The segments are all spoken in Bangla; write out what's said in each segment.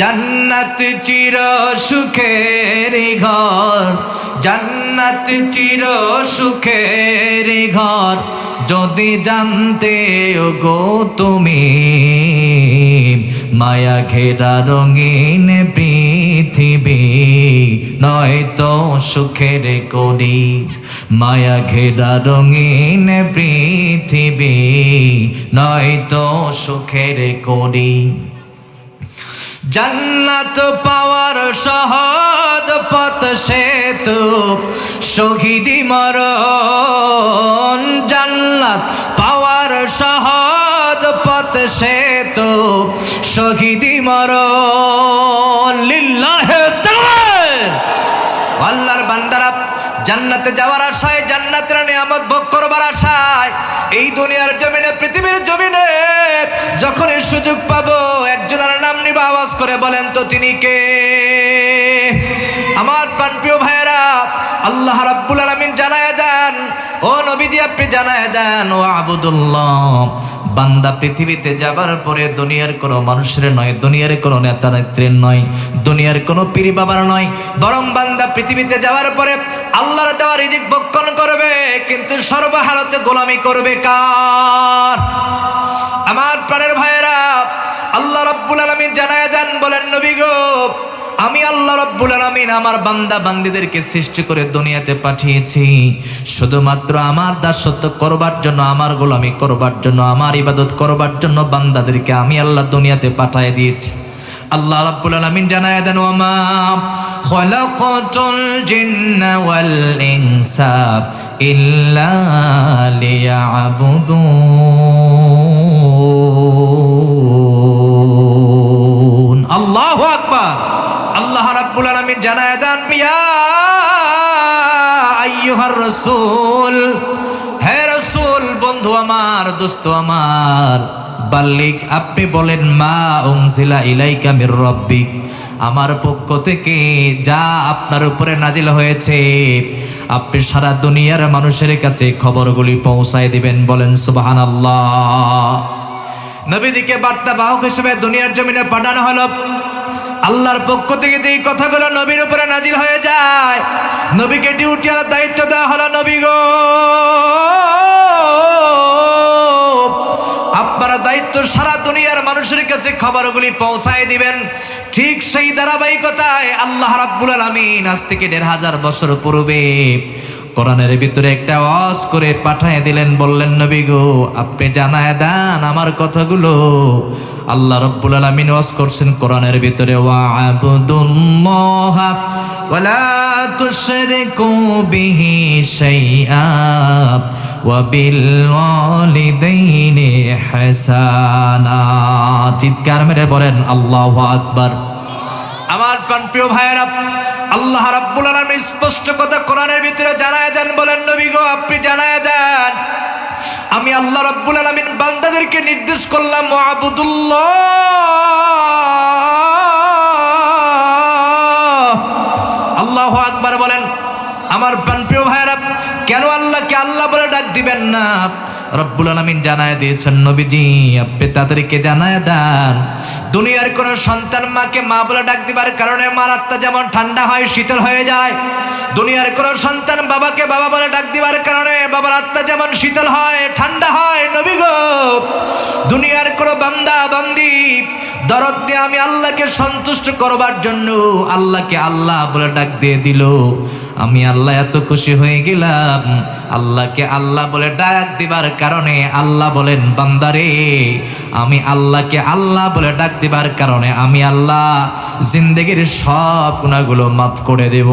জান্নাত চির সুখের ঘর, জান্নাত চির সুখের ঘর। যদি জানতে গো তুমি, মায়া ঘেরা রঙিন পৃথিবী, নয়তো সুখের করি। মায়া ঘেরা রঙিন পৃথিবী, নয়তো সুখের করি। জান্নাত পাওয়ার সহজ পথ সেতু, শহীদি মরণ জান্নাত পাওয়ার সহজ পথ সেতু, শহীদি মরণ লিল্লাহে আল্লাহর বান্দারা, জান্নাতে যাওয়ার আশায়, জান্নাতের নিয়ামত ভোগ করবার আশায়, এই দুনিয়ার জমিনে, পৃথিবীর জমিনে যখনই সুযোগ পাবো করে বলেন তো তিনি কে? আমার প্রাণপ্রিয় ভাইয়েরা, আল্লাহ রাব্বুল আলামিন জানায় দেন, ও নবীজি আপনি জানায় দেন, ও আবুদুল্লাহ, বান্দা পৃথিবীতে যাবার পরে দুনিয়ার কোনো মানুষের নয়, দুনিয়ার কোনো নেতা নেত্রীর নয়, দুনিয়ার কোনো পীর বাবার নয়, বরং বান্দা পৃথিবীতে যাওয়ার পরে আল্লাহর দেওয়া রিজিক ভক্ষণ করবে, কিন্তু সর্বহালতে গোলামি করবে কার? আমার প্রাণের আল্লাহ রব্বুল আলমিন জানায় দেন বলেন, নবী গো, আমি আল্লাহ রব্বুল আলমিন আমার বান্দা বান্দিদেরকে সৃষ্টি করে দুনিয়াতে পাঠিয়েছি। শুধুমাত্র আমার দাসত্ব করবার জন্য, আমার গোলামি করবার জন্য, আমার ইবাদত করবার জন্য বান্দাদেরকে আমি আল্লাহ দুনিয়াতে পাঠিয়ে দিয়েছি। আল্লাহ রাব্বুল আলামিন জানায় দেন ওমা খলাকাতুল জিন্না ওয়াল আল্লাহু আকবার। আল্লাহ রাব্বুল আলামিন জানায় দেন, ইয়া আইয়ুহার রাসূল, হে রাসূল, বন্ধু আমার, দোস্ত আমার, বাল্লিক, আপনি বলেন, মা উংজিলা ইলাইকা মির রব্বিক আমার পক্ষ থেকে যা আপনার উপরে নাজিল হয়েছে, আপনি সারা দুনিয়ার মানুষের কাছে খবরগুলি পৌঁছায় দিবেন, বলেন, সুবহানাল্লাহ নবীদিকে বার্তা বাহক হিসেবে দুনিয়ার জমিনে পাঠানো হলো। আল্লাহর পক্ষ থেকে যেই কথাগুলো নবীর উপরে নাজিল হয়ে যায়, নবীকে ডিউটি আর দায়িত্ব দেওয়া হলো, নবী গো, আপনারা দায়িত্ব সারা দুনিয়ার মানুষের কাছে খবরগুলি পৌঁছায় দিবেন। ঠিক সেই ধারাবাহিকতায় আল্লাহ রাব্বুল আলামিন আজ থেকে দেড় হাজার বছর পূর্বে কোরআনের ভিতরে একটা ওয়াজ করে পাঠিয়ে দিলেন, বললেন, নবী গো, আপনি জানায় দেন আমার কথাগুলো। আল্লাহ রব্বুল আলামিন ওয়াজ করছেন কোরআনের ভিতরে ওয়া ওয়াবুদুল্লাহ ওয়ালা তুশরিকু বিহি শাইআ ওয়াবিল ওয়ালিদাইনি হাসানা। চিৎকার মেরে বলেন, আল্লাহু আকবার। আমার প্রাণপ্রিয় ভাইয়েরা আল্লাহ রাব্বুল আলামিন স্পষ্ট কথা কোরআনের ভিতরে জানায় দেন, বলেন, নবী গো, আপনি জানায় দেন, আমি আল্লাহ রাব্বুল আলামিন বান্দাদেরকে নির্দেশ করলাম আবুদুল্লাহ আল্লাহু আকবার বলেন, আমার প্রাণপ্রিয় ভাইয়েরা, কেন আল্লাহকে আল্লাহ বলে ডাক দিবেন না? রব্বুল আলমিন জানায় দিয়েছেন, নবীজি, আপনি তাদেরকে জানায় দেন। দুনিয়ার কোন সন্তান মাকে মা বলে ডাক দিবার কারণে মার আত্মা যেমন ঠান্ডা হয়, শীতল হয়ে যায়। দুনিয়ার কোন সন্তান বাবাকে বাবা বলে ডাক দিবার কারণে বাবার আত্মা যেমন শীতল হয়, ঠান্ডা হয়, নবী গো। দুনিয়ার কোন বান্দা, বান্দি, দরদ দিয়ে আমি আল্লাহকে সন্তুষ্ট করবার জন্য আল্লাহকে আল্লাহ বলে ডাক দিয়ে দিল। আমি আল্লাহ এত খুশি হয়ে গেলাম। আল্লাহকে আল্লাহ বলে ডাক দিবার কারণে আল্লাহ বলেন, বান্দারে, আমি আল্লাহকে আল্লাহ বলে ডাক দিবার কারণে আমি আল্লাহ জিন্দগির সব গুণাগুলো মাফ করে দেব।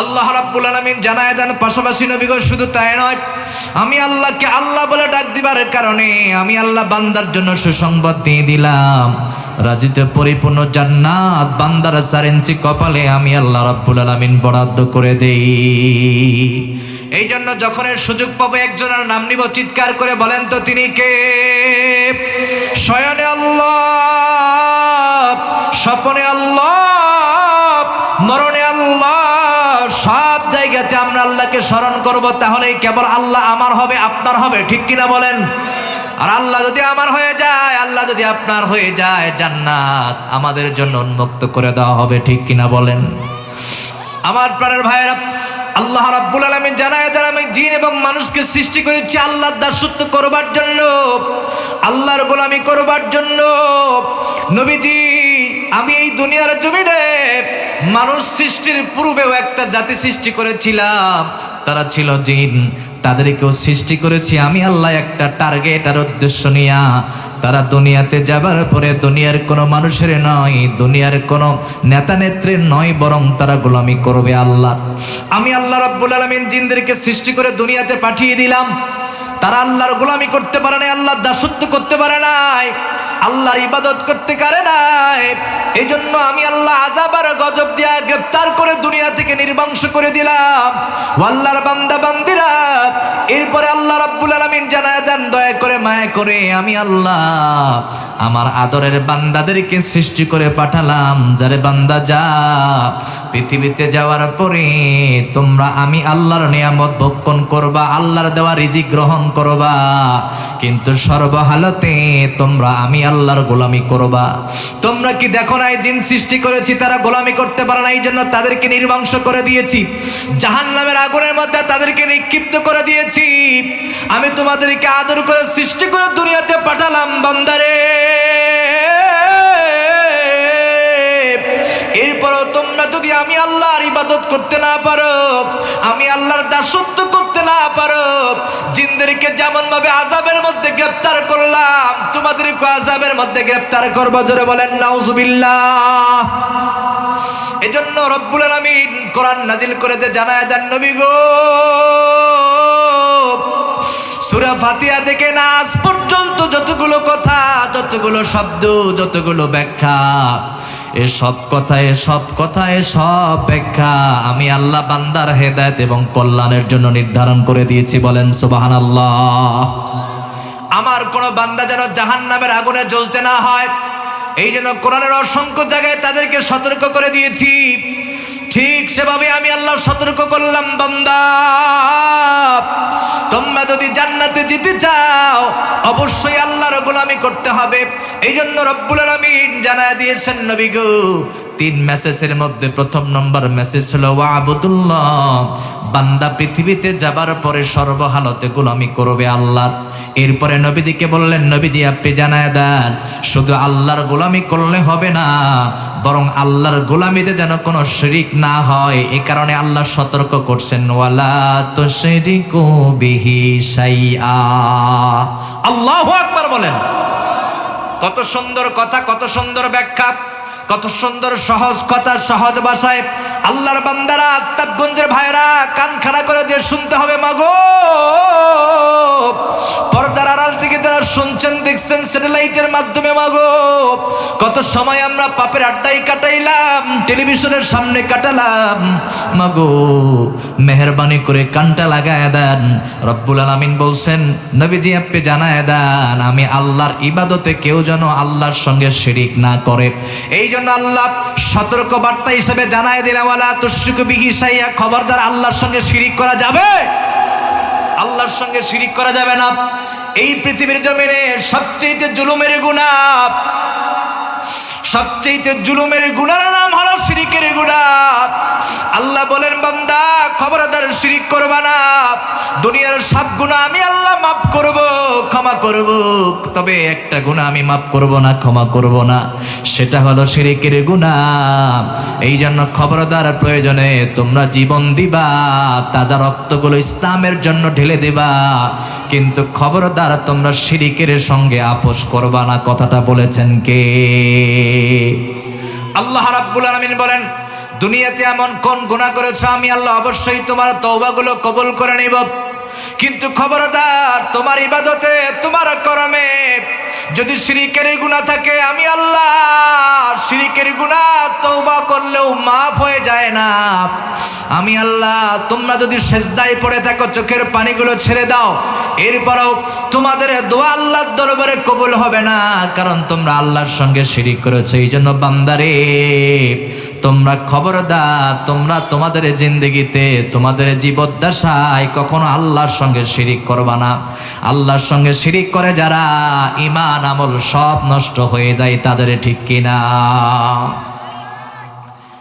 আল্লাহ রাব্বুল আলামিন জানায় দেন, পাশাপাশি নবীগ শুধু তাই নয়, আমি আল্লাহকে আল্লাহ বলে ডাক দিবার কারণে আমি আল্লাহ বান্দার জন্য সুসংবাদ দিয়ে দিলাম। রাজিতে পরিপূর্ণ জান্নাত, বান্দার সারেন্সি কপালে আমি আল্লাহ রাব্বুল আলামিন বরাদ্দ করে দেই। এই জন্য যখন এর সুযোগ পাবো, একজনের নাম নিব, চিৎকার করে বলেন তো, তিনি কে? শয়নে আল্লাহ, স্বপনে আল্লাহ, মরণে আল্লাহ জায়গাতে আমরা আল্লাহকে স্মরণ করব, তাহলেই কেবল আল্লাহ আমার হবে, আপনার হবে। ঠিক কিনা বলেন? আর আল্লাহ যদি আমার হয়ে যায়, আল্লাহ যদি আপনার হয়ে যায়, জান্নাত আমাদের জন্য উন্মুক্ত করে দেওয়া হবে। ঠিক কিনা বলেন? আমার প্রাণের ভাইয়েরা, আল্লাহ রাব্বুল আলামিন জানায় দেন, আমি জিন এবং মানুষকে সৃষ্টি করেছি আল্লাহর দাসত্ব করবার জন্য, আল্লাহর গোলামি করবার জন্য। নবীজি, আমি এই দুনিয়ার জমিনে মানুষ সৃষ্টির পূর্বেও একটা জাতি সৃষ্টি করেছিলাম। তারা ছিল জিন। তাদেরকেও সৃষ্টি করেছি আমি আল্লাহ একটা টার্গেট আর উদ্দেশ্য নিয়া। তারা দুনিয়াতে যাবার পরে দুনিয়ার কোনো মানুষের নয়, দুনিয়ার কোনো নেতা নেত্রীর নয়, বরং তারা গোলামি করবে আল্লাহ। আমি আল্লাহ রাব্বুল আলামিন জিনদেরকে সৃষ্টি করে দুনিয়াতে পাঠিয়ে দিলাম। তারা আল্লাহর গোলামি করতে পারে নাই, আল্লাহর দাসত্ব করতে পারে নাই, আল্লাহর ইবাদত করতে পারে নাই। এই জন্য আমি আল্লাহ আজাব আর গজব দিয়া গ্রেপ্তার করে দুনিয়া থেকে নির্বংশ করে দিলাম। আল্লাহর বান্দা বান্দিরা এরপরে আল্লাহ রাব্বুল আলামিন জানায় দেন, দয়া করে মায়া করে আমি আল্লাহ আমার আদরের বান্দাদেরকে সৃষ্টি করে পাঠালাম, যারে বান্দা যা পৃথিবীতে যাওয়ার পরে তোমরা আমি আল্লাহর নিয়ামত ভক্ষণ করবা, আল্লাহর দেওয়া রিজিক গ্রহণ করবা, কিন্তু সর্বহালতে তোমরা আমি আল্লাহর গোলামি করবা। তোমরা কি দেখো নাই জিন সৃষ্টি করেছি, তারা গোলামি করতে পারে না এই জন্য তাদেরকে নির্বংশ করে দিয়েছি। জাহান নামের আগুনের মধ্যে তাদেরকে নিক্ষিপ্ত করে দিয়েছি। আমি তোমাদেরকে আদর করে সৃষ্টি করে দুনিয়াতে পাঠালাম, বান্দারে। এরপরও তোমরা যদি আমি আল্লাহর ইবাদত করতে না পারো, আমি আল্লাহর দাসত্ব করতে না পারো, জিনদেরকে যেমন ভাবে আজাবের মধ্যে গ্রেপ্তার করলাম, তোমাদেরকে আজাবের মধ্যে গ্রেপ্তার করব, জোরে বলেন, নাউজুবিল্লাহ। এজন্য রব্বুল আলামিন কোরআন নাজিল করে দে, জানায় দেন নবী গো। সুরা ফাতিয়া থেকে নাচ পর্যন্ত যতগুলো কথা, যতগুলো শব্দ, যতগুলো ব্যাখ্যা, এ সব কথা, এ সব কথা, এ সব ব্যাখ্যা আমি আল্লাহ বান্দার হেদায়েত এবং কল্যাণের জন্য নির্ধারণ করে দিয়েছি বলেন সুবহানাল্লাহ। আমার কোনো বান্দা যেন জাহান নামের আগুনে জ্বলতে না হয়, এই জন্য কোরআনের অসংখ্য জায়গায় তাদেরকে সতর্ক করে দিয়েছি। ঠিক সেভাবে আমি আল্লাহ সতর্ক করলাম, বন্দা। তোমরা যদি জান্নাতে যেতে চাও, অবশ্যই আল্লাহর গোলামি করতে হবে। এই জন্য রব্বুল আলমিন জানা দিয়েছেন নবী গো তিন মেসেজের মধ্যে প্রথম নম্বর মেসেজ হলো, ওয়াবুদুল্লাহ, বান্দা পৃথিবীতে যাবার পরে সর্বহালতে গোলামি করবে আল্লাহর। এরপরে নবীদিকে বললেন নবীজি আপনি জানায় দেন, শুধু আল্লাহর গোলামি করলে হবে না, বরং আল্লাহর গোলামিতে যেন কোনো শিরিক না হয়। এই কারণে আল্লাহ সতর্ক করছেন, ওয়ালা তো শিরিকু বিহি সাইআ আল্লাহু আকবার বলেন। কত সুন্দর কথা, কত সুন্দর ব্যাখ্যা। কত সুন্দর সহজ কথা, সহজ ভাষায় আল্লাহর বান্দারা আত্মাবগঞ্জের ভাইরা কান খাড়া করে দিয়ে শুনতে হবে, মাগো। পর্দার আড়াল থেকে যারা শুনছেন, দেখছেন স্যাটেলাইটের মাধ্যমে মাগো কত সময় আমরা পাপের আড্ডাই কাটাইলাম, টেলিভিশনের সামনে কাটালাম। মাগো, মেহরবানি করে কানটা লাগায় দেন। রব্বুল আলামিন বলছেন, নবীজি আপনি জানায় দেন, আমি আল্লাহর ইবাদতে কেউ যেন আল্লাহর সঙ্গে শিরিক না করে। এই জন্য আল্লাহ সতর্ক বার্তা হিসেবে জানায় দিলাম ওয়ালা তুশরিকু বিহি শাইয়া খবরদার আল্লাহর সঙ্গে শিরিক করা যাবে? আল্লাহর সঙ্গে শিরিক করা যাবে না। এই পৃথিবীর জমিনে সবচেয়ে জুলুমের গুণা সবচেয়ে জুলুমের গুণার নাম হলো শিরিকের গুণা। আল্লাহ বলেন, বান্দা, খবরদার শিরিক করবা না। দুনিয়ার সব গুণা আমি আল্লাহ মাফ করব। ক্ষমা করব, তবে একটা গুণা আমি মাফ করব না, ক্ষমা করব না। সেটা হলো শিরিকের গুণা এই জন্য খবরদার প্রয়োজনে তোমরা জীবন দিবা, তাজা রক্তগুলো ইসলামের জন্য ঢেলে দিবা। কিন্তু খবরদার তোমরা শিরিকের সঙ্গে আপোষ করবা না, কথাটা বলেছেন কে? আল্লাহ রাব্বুল আলামিন বলেন, দুনিয়াতে এমন কোন গুনাহ করেছ? আমি আল্লাহ অবশ্যই তোমার তওবাগুলো কবুল করে নিব। কিন্তু খবরদার, তোমার ইবাদতে, তোমার করমে যদি শিরিকের গুনাহ থাকে, আমি আল্লাহ শিরিকের গুনাহ তওবা করলেও মাফ হয়ে যায় না। আমি আল্লাহ, তোমরা যদি সেজদায় পড়ে থাকো, চোখের পানিগুলো ছেড়ে দাও, এরপরও তোমাদের দোয়া আল্লাহর দরবারে কবুল হবে না, কারণ তোমরা আল্লাহর সঙ্গে শিরিক করেছ এই জন্য বান্দারে তোমরা খবরদার, তোমরা তোমাদের জিন্দগিতে, তোমাদের জীবদ্দশায় কখনো আল্লাহর সঙ্গে শিরিক করবা না। আল্লাহর সঙ্গে শিরিক করে যারা ইমান আমল সব নষ্ট হয়ে যায়, তাদের ঠিক কিনা?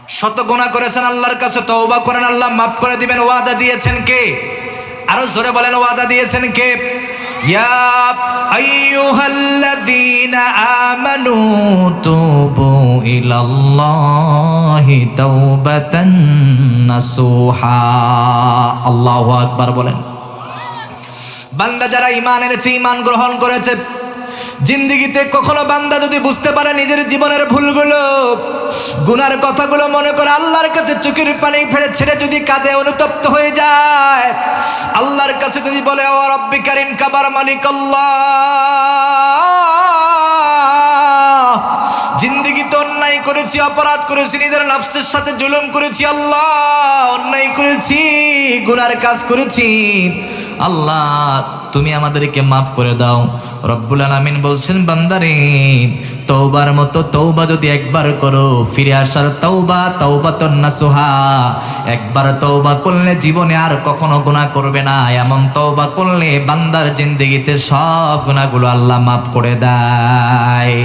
শত গুণা করেছেন আল্লাহর কাছে, তওবা করেন, আল্লাহ মাফ করে দিবেন। ওয়াদা দিয়েছেন কে? আরও জোরে বলেন, ওয়াদা দিয়েছেন কে? বান্দা যারা ইমান এনেছে ইমান গ্রহণ করেছে জিন্দিগিতে কখনো বান্দা যদি বুঝতে পারে নিজের জীবনের ভুলগুলো, গুনার কথাগুলো মনে করে আল্লাহর কাছে চুকির পানি ফেলে ছেড়ে যদি কাঁদে, অনুতপ্ত হয়ে যায়, আল্লাহর কাছে যদি বলে, ও রব্বি কারিম কাবার মালিক আল্লাহ। জিন্দিগিতে অন্যায় করেছি, অপরাধ করেছি, নিজের নফসের সাথে জুলুম করেছি, আল্লাহ, অন্যায় করেছি, গুনার কাজ করেছি, আল্লাহ তুমি আমাদেরকে মাফ করে দাও। রব্বুল আলামিন বলছেন, বান্দারে তৌবার মতো তৌবা যদি একবার করো, ফিরে আসার তৌবা তৌবা তো নাসুহা। একবার তৌবা করলে জীবনে আর কখনো গুনাহ করবে না। এমন তৌবা করলে বান্দার জিন্দেগিতে সব গুনাহগুলো আল্লাহ মাফ করে দেয়।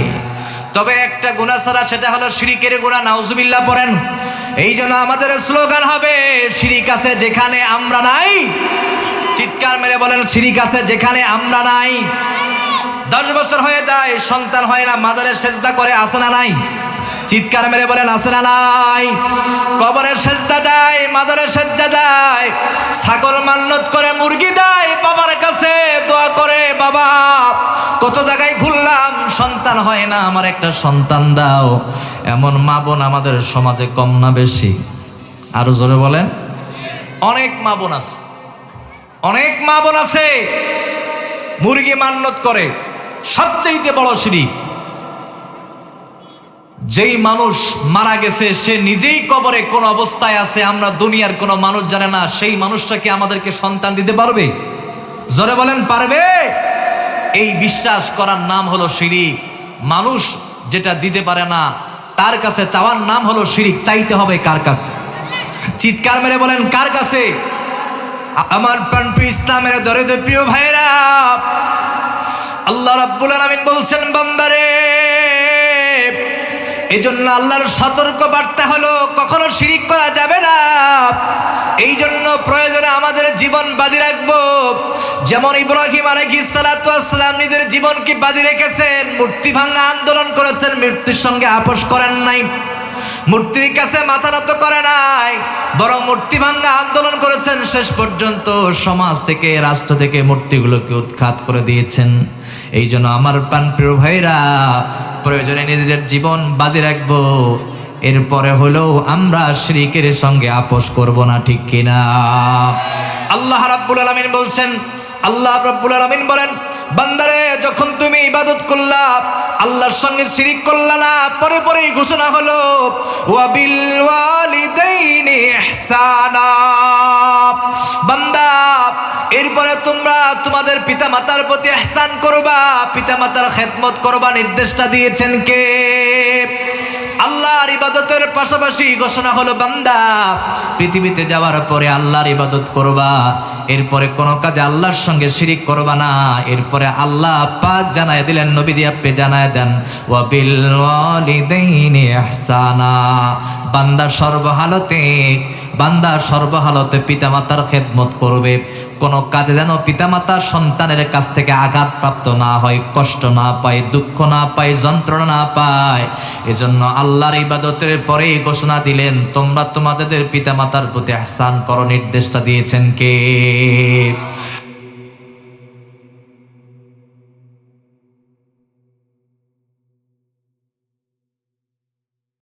তবে একটা গুণা ছাড়া সেটা হলো শিরিকের গুণা নাউজুবিল্লাহ পড়েন। এই জন্য আমাদের স্লোগান হবে, শিরিক আছে যেখানে আমরা নাই চিৎকার মেরে বলেন শিরিক আছে যেখানে আমরা নাই, দশ বছর হয়ে যায়, সন্তান হয় না মাজারে সেজদা করে আসে না নাই? চিৎকার মেরে বলেন, আসে না নাই। কবরের সেজদা দেয়, মাজারের সেজদা দেয়, ছাগল মান্নত করে মুরগি দেয়, বাবার কাছে দোয়া করে, বাবা, কত জায়গায় ঘুরলাম, সন্তান হয় না, আমার একটা সন্তান দাও। এমন মা বোন আমাদের সমাজে কম না বেশি। আরও জোরে বলেন, অনেক মা বোন আছে। অনেক মা বোন আছে, মুরগি মান্নত করে। সবচেয়ে বড় শিরিক যেই মানুষ মারা গেছে, সে নিজেই কবরে কোন অবস্থায় আছে, আমরা দুনিয়ার কোনো মানুষ জানে না, সেই মানুষটাকে আমাদেরকে সন্তান দিতে পারবে? জোরে বলেন, পারবে? এই বিশ্বাস করার নাম হলো শিরিক মানুষ যেটা দিতে পারে না, তার কাছে চাওয়ার নাম হলো শিরিক চাইতে হবে কার কাছে? চিৎকার মেরে বলেন, কার কাছে? আমার প্রাণপ্র ইসলামের দরিদ্র প্রিয় ভাইরা আল্লাহ রাব্বুল আলামিন বলছেন, বান্দারে, এজন্য আল্লাহর সতর্ক বার্তা হলো, কখনো শিরিক করা যাবে না। এই জন্য প্রয়োজনে আমাদের জীবন বাজি রাখব। যেমন ইব্রাহিম আসসালাম নিজের জীবনকে বাজি রেখেছেন, মূর্তি ভাঙা আন্দোলন করেছেন, মৃত্যুর সঙ্গে আপোষ করেন নাই। মূর্তির কাছে মাথা নত করে নাই। বরং মূর্তি ভাঙ্গা আন্দোলন করেছেন। শেষ পর্যন্ত সমাজ থেকে, রাষ্ট্র থেকে মূর্তিগুলোকে উৎখাত করে দিয়েছেন। এই জন্য আমার প্রাণ প্রিয় ভাইরা প্রয়োজনে নিজেদের জীবন বাজি রাখব। এরপরে হলেও আমরা শ্রীকের সঙ্গে আপোষ করব না, ঠিক কিনা? আল্লাহ রাব্বুল আলামিন বলছেন, আল্লাহ রাব্বুল আলামিন বলেন বান্দারে, যখন তুমি ইবাদত করলা, আল্লাহর সঙ্গে শিরিক করলা না, পরে পরেই ঘোষণা হলো, ওয়াবিল ওয়ালিদাইনি ইহসানা। বান্দা, এরপরে তোমরা তোমাদের পিতা মাতার প্রতি ইহসান করবা, পিতামাতার খেদমত করবা নির্দেশটা দিয়েছেন কে? আল্লাহর ইবাদতের পাশাপাশি ঘোষণা হলো, বান্দা, পৃথিবীতে যাওয়ার পরে আল্লাহর ইবাদত করবা, এরপরে কোনো কাজে আল্লাহর সঙ্গে শিরিক করবা না, এরপরে আল্লাহ পাক জানায় দিলেন নবী আপনি জানায় দেন, ওয়াবিল ওয়ালিদাইনি ইহসানা। বান্দা সর্বহালতে বান্দা সর্বহালতে পিতামাতার খেদমত করবে। কোনো কাজে যেন পিতামাতার সন্তানের কাছ থেকে আঘাতপ্রাপ্ত না হয়, কষ্ট না পায়, দুঃখ না পায়, যন্ত্রণা না পায়। এজন্য আল্লাহর ইবাদতের পরেই ঘোষণা দিলেন, তোমরা তোমাদের পিতামাতার প্রতি আহসান করো, নির্দেশটা দিয়েছেন কে?